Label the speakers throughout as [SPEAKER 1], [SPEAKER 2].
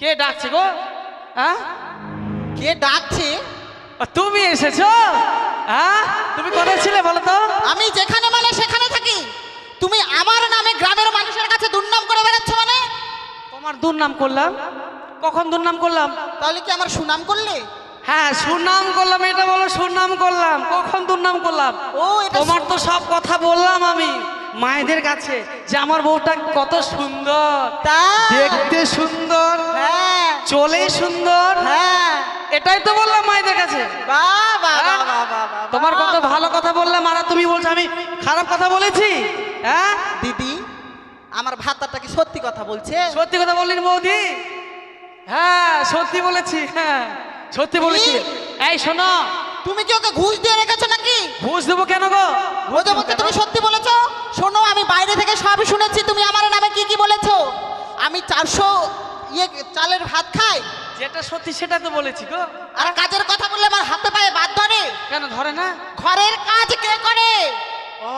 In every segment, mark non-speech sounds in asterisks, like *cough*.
[SPEAKER 1] কে ডাকছে গো? হ্যাঁ?
[SPEAKER 2] কে ডাকছে?
[SPEAKER 1] তুমি এসেছ? হ্যাঁ? তুমি কোথায় ছিলে বলো তো?
[SPEAKER 2] আমি যেখানে মানে সেখানে থাকি। তুমি আমার নামে গ্রামের মানুষের কাছে দুর্নাম করে বেড়াচ্ছ মানে?
[SPEAKER 1] তোমার দুর্নাম করলাম। কখন দুর্নাম করলাম?
[SPEAKER 2] তাহলে কি আমার সুনাম করলে?
[SPEAKER 1] হ্যাঁ সুনাম করলাম এটা বলো সুনাম করলাম। কখন দুর্নাম করলাম?
[SPEAKER 2] ও এটা
[SPEAKER 1] তোমার তো সব কথা বললাম আমি। মায়েদের কাছে যে আমার বউটা কত সুন্দর। দেখতে সুন্দর
[SPEAKER 2] হ্যাঁ।
[SPEAKER 1] চলে সুন্দর।
[SPEAKER 2] হ্যাঁ।
[SPEAKER 1] এটাই তো বললাম মায়েদের কাছে। হ্যাঁ? তোমার। কত ভালো কথা বললাম আর তুমি বলছো আমি খারাপ কথা বলেছি? হ্যাঁ?
[SPEAKER 2] দিদি আমার ভাতাটা কি সত্যি কথা বলছে?
[SPEAKER 1] সত্যি কথা বললেন বৌদি? হ্যাঁ সত্যি বলেছি হ্যাঁ সত্যি বলেছি। এই শোনো।
[SPEAKER 2] তুমি কি ওকে ঘুষ দিয়ে রেখেছো নাকি?
[SPEAKER 1] ঘুষ দেবো কেন গো?
[SPEAKER 2] তুমি সত্যি বলেছ? আমি বাইরে থেকে সব শুনেছি। তুমি আমার নামে কি কি বলেছ? আমি চারশো ইয়ে চালের ভাত খাই।
[SPEAKER 1] যেটা সত্যি সেটা তো বলেছি গো।
[SPEAKER 2] আর কাজের কথা বললে আমার হাতে পায়ে বাদ ধরে।
[SPEAKER 1] কেন ধরে না?
[SPEAKER 2] ঘরের কাজ কে করে?
[SPEAKER 1] ও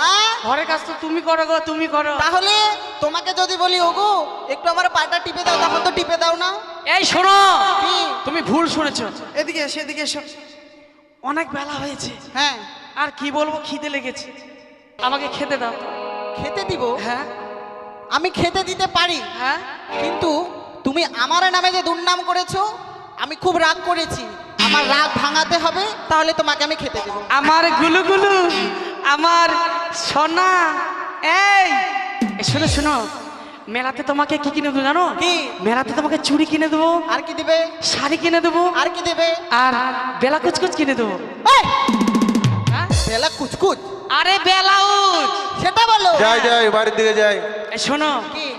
[SPEAKER 2] হ্যাঁ?
[SPEAKER 1] ঘরের কাজ তো তুমি করো গো তুমি করো।
[SPEAKER 2] তাহলে তোমাকে যদি বলি ওগো একটু আমার পাটা টিপে দাও তখন তো টিপে দাও না।
[SPEAKER 1] এই শোনো
[SPEAKER 2] কি?
[SPEAKER 1] তুমি ভুল শুনেছো। এদিকে এসো এদিকে এসো। অনেক বেলা হয়েছে।
[SPEAKER 2] হ্যাঁ।
[SPEAKER 1] আর কি বলব খিদে লেগেছে। আমাকে খেতে দাও।
[SPEAKER 2] খেতে দিব?
[SPEAKER 1] হ্যাঁ।
[SPEAKER 2] আমি খেতে দিতে পারি।
[SPEAKER 1] হ্যাঁ।
[SPEAKER 2] কিন্তু তুমি আমার নামে যে দুর্নাম করেছ আমি খুব রাগ করেছি। আমার রাগ ভাঙাতে হবে তাহলে তোমাকে আমি খেতে দেবো।
[SPEAKER 1] আমার গুলু গুলু আমার সোনা এই। শোনো শোনো। মেলাতে তোমাকে কি কিনে দেবো জানো?
[SPEAKER 2] কি?
[SPEAKER 1] মেলাতে তোমাকে চুড়ি কিনে দেবো।
[SPEAKER 2] আর কি দেবে?
[SPEAKER 1] শাড়ি কিনে দেবো।
[SPEAKER 2] আর কি দেবে?
[SPEAKER 1] আর বেলা কুচকুচ কিনে দেবো। হ্যাঁ?
[SPEAKER 2] বেলা কুচকুচ?
[SPEAKER 1] আরে বেলাউজ
[SPEAKER 2] সেটা বলো।
[SPEAKER 3] যাই যাই বাড়ির দিকে যাই।
[SPEAKER 1] শোনো।
[SPEAKER 2] কি?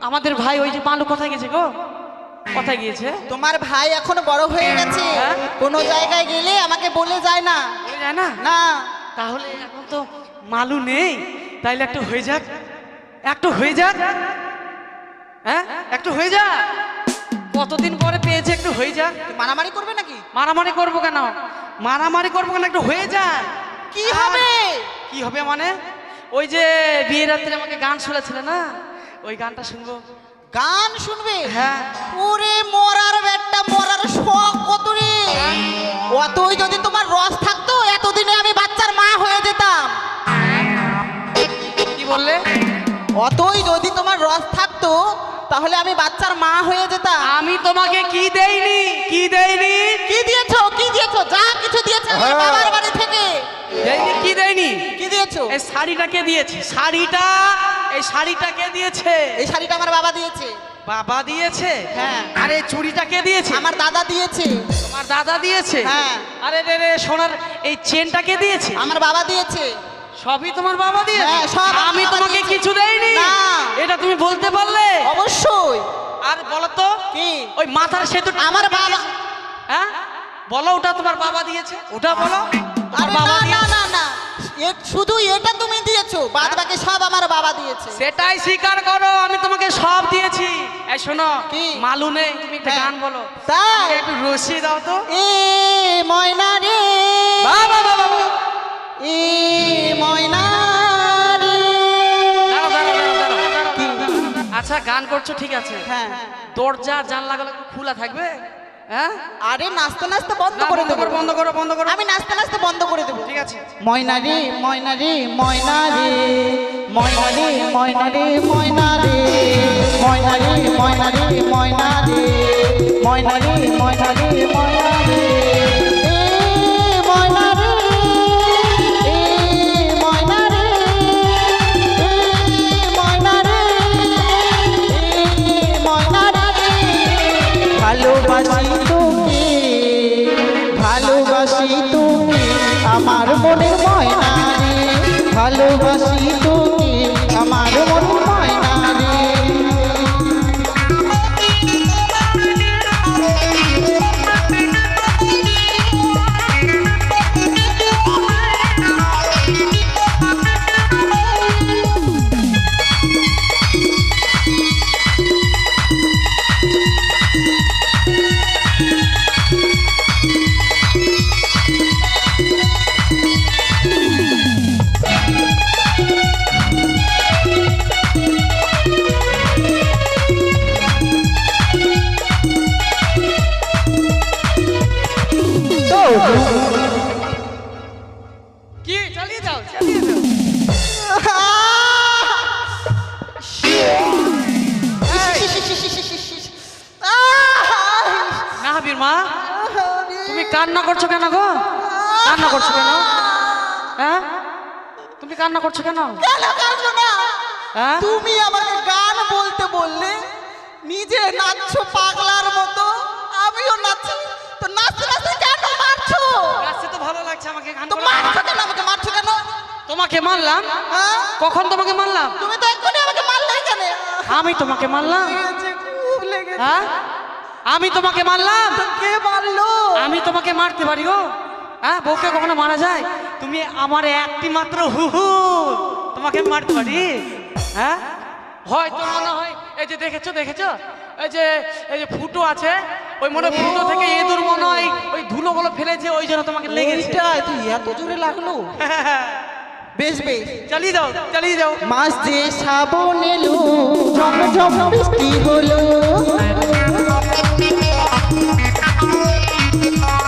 [SPEAKER 1] আমাদের ভাই ওই যে পালু কোথায় গেছে গো? কোথায় গিয়েছে?
[SPEAKER 2] তোমার ভাই এখন বড় হয়ে গেছে।
[SPEAKER 1] হ্যাঁ?
[SPEAKER 2] কোনো জায়গায় গেলে আমাকে বলে যায় না।
[SPEAKER 1] বলে যায় না?
[SPEAKER 2] না।
[SPEAKER 1] তাহলে এখন তো মালু নেই। তাইলে একটু হয়ে যাক। একটু হয়ে যাক। হ্যাঁ? একটু হয়ে যাক। কতদিন পরে পেয়েছে একটু হয়ে যাক।
[SPEAKER 2] মারামারি করবে নাকি?
[SPEAKER 1] মারামারি করব কেন? মারামারি করব কেন? একটু হয়ে যাক।
[SPEAKER 2] কি হবে?
[SPEAKER 1] কি হবে মানে? ওই যে বিয়ের রাত্রে আমাকে গান শুনেছিল না? ওই গানটা শুনব।
[SPEAKER 2] গান শুনবে?
[SPEAKER 1] হ্যাঁ।
[SPEAKER 2] ওরে মরার বেটটা মরার শখ কত রে অতই যদি তোমার রস থাকতো এতদিনে আমি বাচ্চার মা হয়ে যেতাম।
[SPEAKER 1] কি বললে?
[SPEAKER 2] অতই যদি তোমার রস থাকতো তাহলে আমি বাচ্চার মা হয়ে যেতাম।
[SPEAKER 1] আমি তোমাকে কি দেইনি? কি দেইনি?
[SPEAKER 2] কি দিয়েছ? কি দিয়েছ? যা কিছু দিয়েছ
[SPEAKER 3] হ্যাঁ।
[SPEAKER 2] বাবার বাড়ি থেকে
[SPEAKER 1] দেইনি কি দেইনি
[SPEAKER 2] কি দিয়েছ?
[SPEAKER 1] এই শাড়িটা কে দিয়েছে? শাড়িটা? এই শাড়িটা কে দিয়েছে?
[SPEAKER 2] এই শাড়িটা আমার বাবা দিয়েছে।
[SPEAKER 1] বাবা দিয়েছে?
[SPEAKER 2] হ্যাঁ।
[SPEAKER 1] আরে এই চুড়িটা কে দিয়েছে?
[SPEAKER 2] আমার দাদা দিয়েছে।
[SPEAKER 1] তোমার দাদা দিয়েছে?
[SPEAKER 2] হ্যাঁ।
[SPEAKER 1] আরে রে রে সোনার এই চেনটা কে দিয়েছে?
[SPEAKER 2] আমার বাবা দিয়েছে।
[SPEAKER 1] সবই তোমার বাবা দিয়েছে?
[SPEAKER 2] হ্যাঁ, সব
[SPEAKER 1] আমি তোমাকে কিছু দেইনি?
[SPEAKER 2] না।
[SPEAKER 1] এটা তুমি বলতে পারলে?
[SPEAKER 2] অবশ্যই।
[SPEAKER 1] আর বলো তো
[SPEAKER 2] কি?
[SPEAKER 1] ওই মাথার সেতু
[SPEAKER 2] আমার বাবা
[SPEAKER 1] হ্যাঁ? বলো ওটা তোমার বাবা দিয়েছে? ওটা বলো।
[SPEAKER 2] আরে
[SPEAKER 1] বাবা
[SPEAKER 2] না না না শুধু এটা তুমি দিয়েছ বাদ বাকি সব আমার বাবা দিয়েছে।
[SPEAKER 1] সেটাই স্বীকার করো আমি তোমাকে সব দিয়েছি। এই শোনো
[SPEAKER 2] কি?
[SPEAKER 1] মালু নেই তুমি একটা
[SPEAKER 2] হ্যাঁ।
[SPEAKER 1] গান বলো।
[SPEAKER 2] তাই?
[SPEAKER 1] একটু দাও তো।
[SPEAKER 2] এ ময়না রে।
[SPEAKER 1] বাবা
[SPEAKER 2] এ ময়না।
[SPEAKER 1] আচ্ছা গান করছ ঠিক আছে।
[SPEAKER 2] হ্যাঁ
[SPEAKER 1] দরজা জানলাগুলো খোলা থাকবে? হ্যাঁ?
[SPEAKER 2] আরে নাচতে নাচতে বন্ধ করে দেবো।
[SPEAKER 1] বন্ধ করো বন্ধ করো।
[SPEAKER 2] আমি নাচতে নাচতে বন্ধ করে দেবো।
[SPEAKER 1] ঠিক আছে।
[SPEAKER 2] ময়নারি ময়নারি ময়নারি ময়নারি ময়নারি ময়না রে ময়না ময়নারি ময়নারি ময়নারি ময়না রে ময়না রে ময়না রে। ময়না রে ময়না রে ময়না ভালোবাসি
[SPEAKER 1] কান্না করছ কেন গো? কান্না করছ কেন? হ্যাঁ? তুমি কান্না করছ কেন? হ্যাঁ?
[SPEAKER 2] তুমি আমাকে গান বলতে বললে নিজে নাচছো পাগলার মতো আমিও নাচছি। তো নাচতে নাচতে কেন মারছো?
[SPEAKER 1] নাচতে তো ভালো লাগছে আমাকে গান
[SPEAKER 2] তো মারছো কেন আমাকে? মারছো কেন?
[SPEAKER 1] তোমাকে মারলাম?
[SPEAKER 2] হ্যাঁ?
[SPEAKER 1] কখন তোমাকে মারলাম?
[SPEAKER 2] তুমি তো এক্ষুনি আমাকে মারলে কেন
[SPEAKER 1] আমি তোমাকে মারলাম?
[SPEAKER 2] খুব লেগেছে।
[SPEAKER 1] হ্যাঁ? আমি তোমাকে মারলাম।
[SPEAKER 2] কে মারলো।
[SPEAKER 1] আমি তোমাকে মারতে পারি গো। হ্যাঁ বউকে কখনো মারা যায়? তুমি আমার একটি মাত্র হুহু তোমাকে মারতে পারি? হ্যাঁ? হয়তো মনে হয়। এই যে দেখেছ দেখেছ? এই যে এই যে ফুটো আছে ওই মনে হয় ফুটো থেকে এদুর মনে হয় ওই ধুলোগুলো ফেলেছে ওই জন্য তোমাকে লেগেছে।
[SPEAKER 2] তুই এত জোরে লাগল। *laughs* বেশ বেশ।
[SPEAKER 1] চালিয়ে দাও চালিয়ে দাও।
[SPEAKER 2] মাস যে শ্রাবণ এলো। ঝম ঝম বৃষ্টি হলো।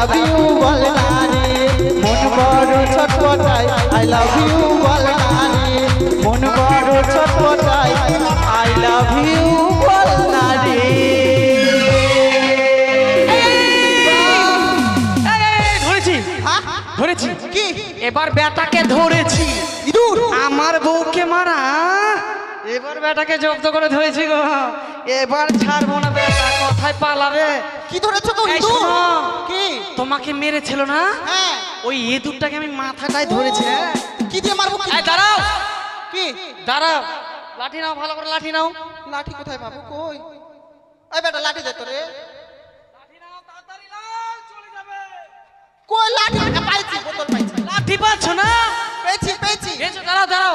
[SPEAKER 2] লাভ ইউ বলনা রে মন বড় ছটপটায় আই লাভ ইউ বলনা রে মন বড় ছটপটায় আই লাভ ইউ বলনা রে
[SPEAKER 1] এই, এই, এই, ধরেছি। ধরেছি।
[SPEAKER 2] কি?
[SPEAKER 1] এবার বেটাকে ধরেছি। আমার বউকে মারা। এবার বেটাকে জব্দ করে ধরেছি গো। এবার ছাড়বো না কথায় পালাবে
[SPEAKER 2] কি ধরেছো তো
[SPEAKER 1] এই
[SPEAKER 2] ইঁদুর?
[SPEAKER 1] শোনো।
[SPEAKER 2] কি?
[SPEAKER 1] তোমাকে মেরেছিল না?
[SPEAKER 2] হ্যাঁ।
[SPEAKER 1] ওই ইঁদুরটাকে আমি মাথাটায় ধরেছি হ্যাঁ।
[SPEAKER 2] কি দিয়ে মারবো কি?
[SPEAKER 1] এই দাঁড়াও।
[SPEAKER 2] কি?
[SPEAKER 1] দাঁড়াও। লাঠি নাও ভালো করে লাঠি নাও।
[SPEAKER 2] লাঠি কোথায় পাবো? কই? এই বেটা লাঠি দে তো রে কই লাঠি? একটা পাইছি বোতল পাইছি।
[SPEAKER 1] লাঠি পাচ্ছ না?
[SPEAKER 2] পেয়েছি পেয়েছি।
[SPEAKER 1] এসো দাঁড়াও দাঁড়াও।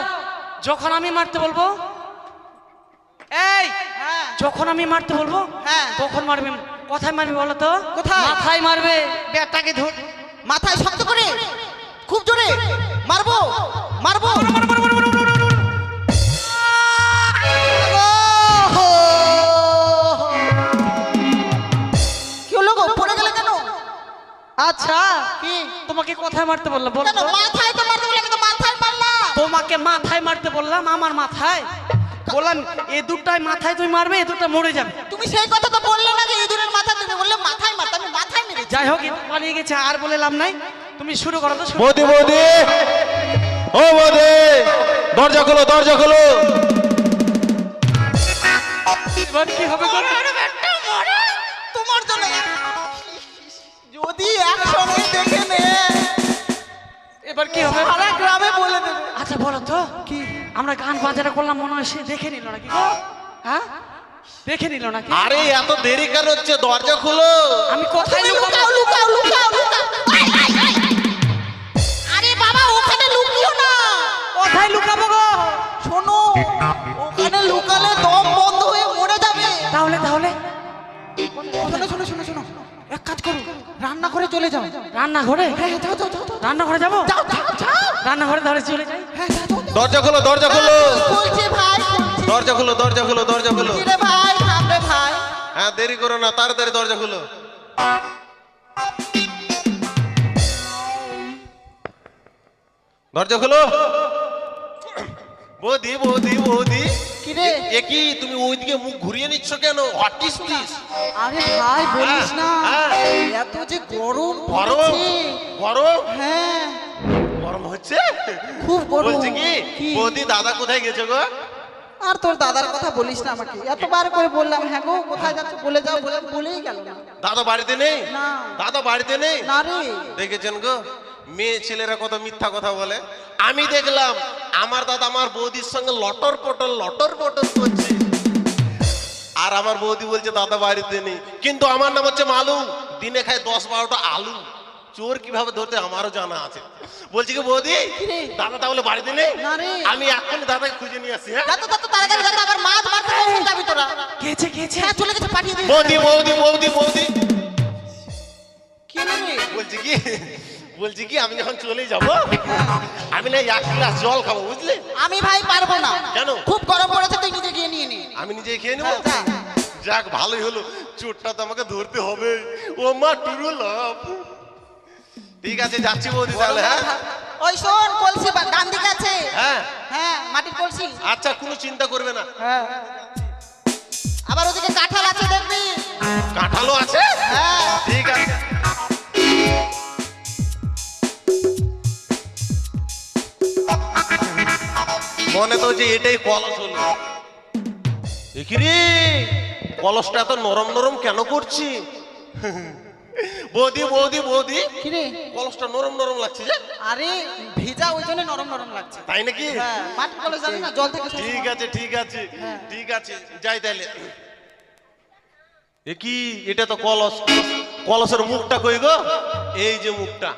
[SPEAKER 1] যখন আমি মারতে বলব এই!
[SPEAKER 2] হ্যাঁ।
[SPEAKER 1] যখন আমি মারতে বলব
[SPEAKER 2] হ্যাঁ।
[SPEAKER 1] তখন মারবে। কোথায় মারবে বলো তো?
[SPEAKER 2] কোথায়?
[SPEAKER 1] মাথায় মারবে। বেটাকে ধর।
[SPEAKER 2] মাথায় শক্ত করে। খুব জোরে। মারবো। মারবো।
[SPEAKER 1] আচ্ছা
[SPEAKER 2] কি?
[SPEAKER 1] তোমাকে কোথায় মারতে বললাম? বলো
[SPEAKER 2] মাথায় তো মারতে বলে আমি তো মাথায় মারলাম
[SPEAKER 1] তোমাকে মাথায় মারতে বললাম আমার মাথায়। বললাম এ দুটাই মাথায় তুমি মারবে এ দুটা মরে যাবে।
[SPEAKER 2] তুমি সেই কথা তো বললে না যে ইঁদুরের মাথা তুমি বললে মাথায় মারতে আমি মাথায় মেরেছি।
[SPEAKER 1] যাই হোক এ পালিয়ে গেছে আর বলে লাভ নাই। তুমি শুরু করো তো শুরু
[SPEAKER 3] বৌদি বৌদি। ও বৌদি দরজা খোলো দরজা খোলো।
[SPEAKER 1] এবার কি হবে?
[SPEAKER 2] তোমার জন্য যদি একসঙ্গে দেখে নে।
[SPEAKER 1] এবার কি হবে?
[SPEAKER 2] সারা গ্রামে বলে দেবে।
[SPEAKER 1] আচ্ছা বলো তো কি? আমরা গান বাজারে করলাম মনে হয় সে দেখে নিল নাকি? হ্যাঁ? দেখে নিল নাকি?
[SPEAKER 3] আরে এত দেরি কেন হচ্ছে? দরজা খোলো।
[SPEAKER 1] আমি কোথায়
[SPEAKER 2] লুকাও লুকাও লুকাও। আরে বাবা ওখানে লুকিও না।
[SPEAKER 1] কোথায় লুকাবো গো?
[SPEAKER 2] শোনো। ওখানে লুকালে দম বন্ধ হয়ে মরে যাবে।
[SPEAKER 1] তাহলে তাহলে?
[SPEAKER 2] শোনো শোনো শোনো শোনো। এক কাজ করো রান্না করে চলে যাও।
[SPEAKER 1] রান্নাঘরে?
[SPEAKER 2] হ্যাঁ হ্যাঁ, যাও যাও যাও যাও।
[SPEAKER 1] রান্নাঘরে যাব?
[SPEAKER 2] যাও যাও যাও।
[SPEAKER 1] রান্নাঘরে ধরে চলে যাই।
[SPEAKER 2] হ্যাঁ।
[SPEAKER 3] দরজা খোলো দরজা খোলো। দরজা খোলো দরজা খোলো দরজা খোলো
[SPEAKER 2] ভাই ভাই।
[SPEAKER 3] হ্যাঁ দেরি করো না তাড়াতাড়ি দরজা খোলো। দরজা খোলো। বৌদি বৌদি বৌদি।
[SPEAKER 2] কি রে
[SPEAKER 3] এ কি তুমি ওইদিকে মুখ ঘুরিয়ে নিচ্ছ কেন? হোয়াট ইজ দিস
[SPEAKER 2] আরে ভাই বলিস না।
[SPEAKER 3] হ্যাঁ।
[SPEAKER 2] এত যে গরম
[SPEAKER 3] গরম? গরম?
[SPEAKER 2] হ্যাঁ।
[SPEAKER 3] গরম হচ্ছে?
[SPEAKER 2] খুব গরম।
[SPEAKER 3] বলছি কি
[SPEAKER 2] কি?
[SPEAKER 3] বৌদি দাদা কোথায় গেছে গো?
[SPEAKER 2] আর তোর দাদার কথা বলিস না আমাকে। এতবার করে বললাম হ্যাঁ গো কোথায় যাচ্ছ? বলে যাও বলে বলেই গেল না।
[SPEAKER 3] দাদা বাড়িতে নেই?
[SPEAKER 2] না।
[SPEAKER 3] দাদা বাড়িতে নেই?
[SPEAKER 2] না রে।
[SPEAKER 3] দেখেছেন গো মেয়ে ছেলেরা কত মিথ্যা কথা বলে। আমি দেখলাম আমার দাদা আমার বৌদির সঙ্গে লটর পটর লটর পটর করছে। আর আমার আমার বৌদি বলছে দাদা বাড়িতে নেই। কিন্তু আমার নাম হচ্ছে মালু। দিনে খায় দশ বারোটা আলু। চোর কীভাবে ধরতে আমারও জানা আছে। বলছি কি বৌদি দাদা তাহলে বাড়িতে নেই আমি এখন দাদাকে খুঁজে নিয়ে আসি হ্যাঁ?
[SPEAKER 2] যত তত আবার মাছ মারতে কখন যাবি তোরা?
[SPEAKER 1] গেছে গেছে।
[SPEAKER 2] হ্যাঁ চলে গেছে পাঠিয়ে দিস
[SPEAKER 3] বৌদি বৌদি বৌদি বৌদি।
[SPEAKER 2] কি
[SPEAKER 3] বলছি কি বলছি কি আমি যখন চলে যাব আমি না এক গ্লাস জল খাব বুঝলে?
[SPEAKER 2] আমি ভাই পারব না।
[SPEAKER 3] কেন?
[SPEAKER 2] খুব গরম পড়েছে তুই নিজে গিয়ে নিয়ে নে।
[SPEAKER 3] আমি নিজে খেয়ে নেব?
[SPEAKER 2] হ্যাঁ,
[SPEAKER 3] যাক ভালোই হলো। চোরটা তো আমাকে ধরতে হবে। ও মা টুরু লাভ ঠিক আছে যাচ্ছি বৌদি তাহলে হ্যাঁ?
[SPEAKER 2] ওই শোন কলসি বা- ডান দিকে আছে।
[SPEAKER 3] হ্যাঁ।
[SPEAKER 2] হ্যাঁ মাটির কলসি।
[SPEAKER 3] আচ্ছা কোনো চিন্তা করবে না।
[SPEAKER 2] হ্যাঁ। আবার ওদিকে কাঁঠাল আছে দেখবি।
[SPEAKER 3] কাঁঠালও আছে?
[SPEAKER 2] হ্যাঁ।
[SPEAKER 3] ঠিক আছে। মনে তো যে এটাই কলস হলো। দেখিরি কলসটা এত নরম নরম কেন করছি বৌদি বৌদি বৌদি।
[SPEAKER 2] কিরে?
[SPEAKER 3] কলসটা নরম নরম লাগছে যে।
[SPEAKER 2] আরে ভিজা ওই জন্য নরম নরম লাগছে।
[SPEAKER 3] তাই নাকি?
[SPEAKER 2] হ্যাঁ কলস জানি না জল থেকে
[SPEAKER 3] ঠিক আছে ঠিক আছে
[SPEAKER 2] হ্যাঁ।
[SPEAKER 3] ঠিক আছে যাই তাইলে এ কি? এটা তো কলস। কলসের মুখটা কই গো? এই যে মুখটা।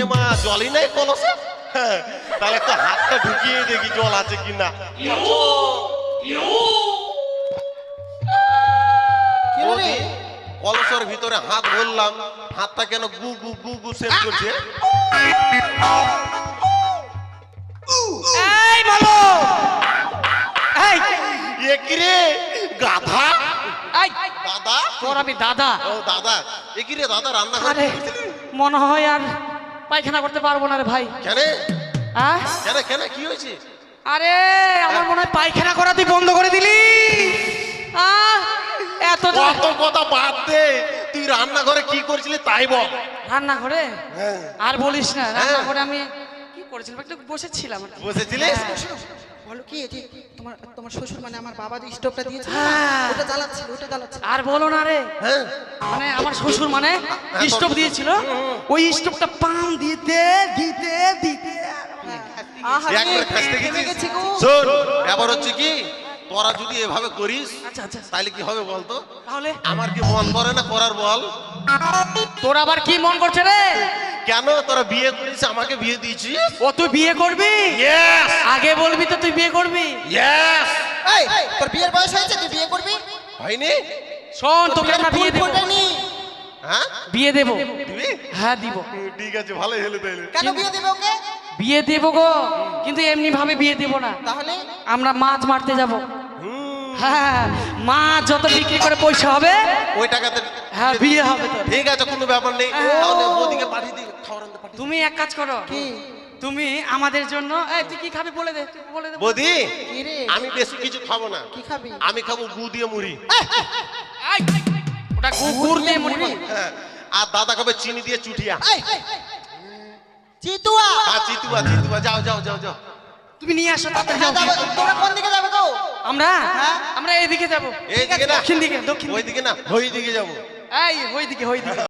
[SPEAKER 3] এ মা জলই নাই কলসে? হ্যাঁ, তাহলে একটা হাতটা ঢুকিয়ে দেখি জল আছে কিনা।
[SPEAKER 2] কি হলো
[SPEAKER 3] কলসের ভিতরে হাত বললাম হাতটা কেন গু গু গু গু সেট করছে?
[SPEAKER 1] এই বলো। এই।
[SPEAKER 3] এ কি রে? গাধা?
[SPEAKER 1] এই।
[SPEAKER 3] দাদা
[SPEAKER 1] তোর আমি দাদা।
[SPEAKER 3] ও দাদা। এ কি রে দাদা রান্না করে
[SPEAKER 1] মনে হয় আর পায়খানা করতে পারব না রে ভাই।
[SPEAKER 3] কেন?
[SPEAKER 1] হ্যাঁ
[SPEAKER 3] কেন কেন কি হয়েছে?
[SPEAKER 1] আরে আমার মনে হয় পায়খানা করা তুই বন্ধ করে দিলি। আহ, এত
[SPEAKER 3] কত কথা বাদ দে। তুই রান্নাঘরে কি করছিলি তাই বল। হ্যাঁ।
[SPEAKER 1] আর বলিস না রান্না
[SPEAKER 3] হ্যাঁ।
[SPEAKER 1] করে আমি কি করেছিলাম? একটু বসেছিলাম।
[SPEAKER 3] বসেছিলিস?
[SPEAKER 2] বলো কি যে তোমার তোমার শ্বশুর মানে আমার বাবা যে স্টোভটা দিয়েছে
[SPEAKER 1] হ্যাঁ।
[SPEAKER 2] ওটা জ্বালাচ্ছিল ওটা জ্বালাচ্ছিল।
[SPEAKER 1] আর বলো না রে।
[SPEAKER 3] হ্যাঁ।
[SPEAKER 1] মানে আমার শ্বশুর মানে স্টোভ দিয়েছিল ওই স্টোভটা পাম দিতে দিতে দিতে।
[SPEAKER 2] আহা গেছি গো।
[SPEAKER 3] হচ্ছে কি তোরা যদি এভাবে করিস
[SPEAKER 1] আচ্ছা আচ্ছা
[SPEAKER 3] তাহলে কি হবে বলতো?
[SPEAKER 1] তাহলে?
[SPEAKER 3] আমার কি মন করে না করার বল?
[SPEAKER 1] তোর আবার কি মন করছে রে?
[SPEAKER 3] কেন তোরা বিয়ে করিস আমাকে বিয়ে দিয়েছিস?
[SPEAKER 1] ও তুই বিয়ে করবি?
[SPEAKER 3] ইয়েস
[SPEAKER 1] আগে বলবি তো তুই বিয়ে করবি?
[SPEAKER 3] ইয়েস
[SPEAKER 2] এই তোর বিয়ের বয়স হয়েছে তুই বিয়ে করবি?
[SPEAKER 3] হয়নি?
[SPEAKER 1] শোন তোকে আমরা বিয়ে দেবো।
[SPEAKER 3] হ্যাঁ?
[SPEAKER 1] বিয়ে দেবো।
[SPEAKER 3] দিবি?
[SPEAKER 1] হ্যাঁ দিব।
[SPEAKER 3] ঠিক আছে ভালোই হলো তাইলে।
[SPEAKER 2] কেন বিয়ে দেবে ওকে?
[SPEAKER 1] বিয়ে দেবো গো কিন্তু এমনি ভাবে বিয়ে দেবো না।
[SPEAKER 2] তাহলে?
[SPEAKER 1] আমরা মাছ মারতে যাব। হ্যাঁ মাছ যত বিক্রি করে পয়সা হবে
[SPEAKER 3] ওই টাকাতে
[SPEAKER 1] হ্যাঁ বিয়ে হবে।
[SPEAKER 3] ঠিক আছে কোনো ব্যাপার নেই।
[SPEAKER 1] হ্যাঁ।
[SPEAKER 3] তাহলে ওদিকে পাঠিয়ে দিই পাঠিয়ে
[SPEAKER 1] তুমি এক কাজ করো
[SPEAKER 2] কি?
[SPEAKER 1] তুমি আমাদের জন্য এই তুই কি খাবি বলে দে বলে দে।
[SPEAKER 3] বৌদি আমি বেশি কিছু খাব না।
[SPEAKER 2] কি খাবি?
[SPEAKER 3] আমি খাব গু দিয়ে মুড়ি।
[SPEAKER 1] ওটা কুকুর দিয়ে মুড়ি।
[SPEAKER 3] হ্যাঁ, আর দাদা খাবে চিনি দিয়ে চুটিয়া
[SPEAKER 2] চিতুয়া
[SPEAKER 3] হ্যাঁ চিতুয়া চিতুয়া যাও যাও যাও যাও।
[SPEAKER 1] তুমি নিয়ে আসো তাড়াতাড়ি
[SPEAKER 2] হ্যাঁ,
[SPEAKER 1] যাও।
[SPEAKER 2] তোমরা কোন দিকে যাবে গো
[SPEAKER 1] আমরা?
[SPEAKER 2] হ্যাঁ।
[SPEAKER 1] আমরা এইদিকে যাব।
[SPEAKER 3] এইদিকে না।
[SPEAKER 1] দক্ষিণ দিকে দক্ষিণ দিকে।
[SPEAKER 3] ওইদিকে না ওইদিকে যাব।
[SPEAKER 1] এই ওইদিকে ওইদিকে।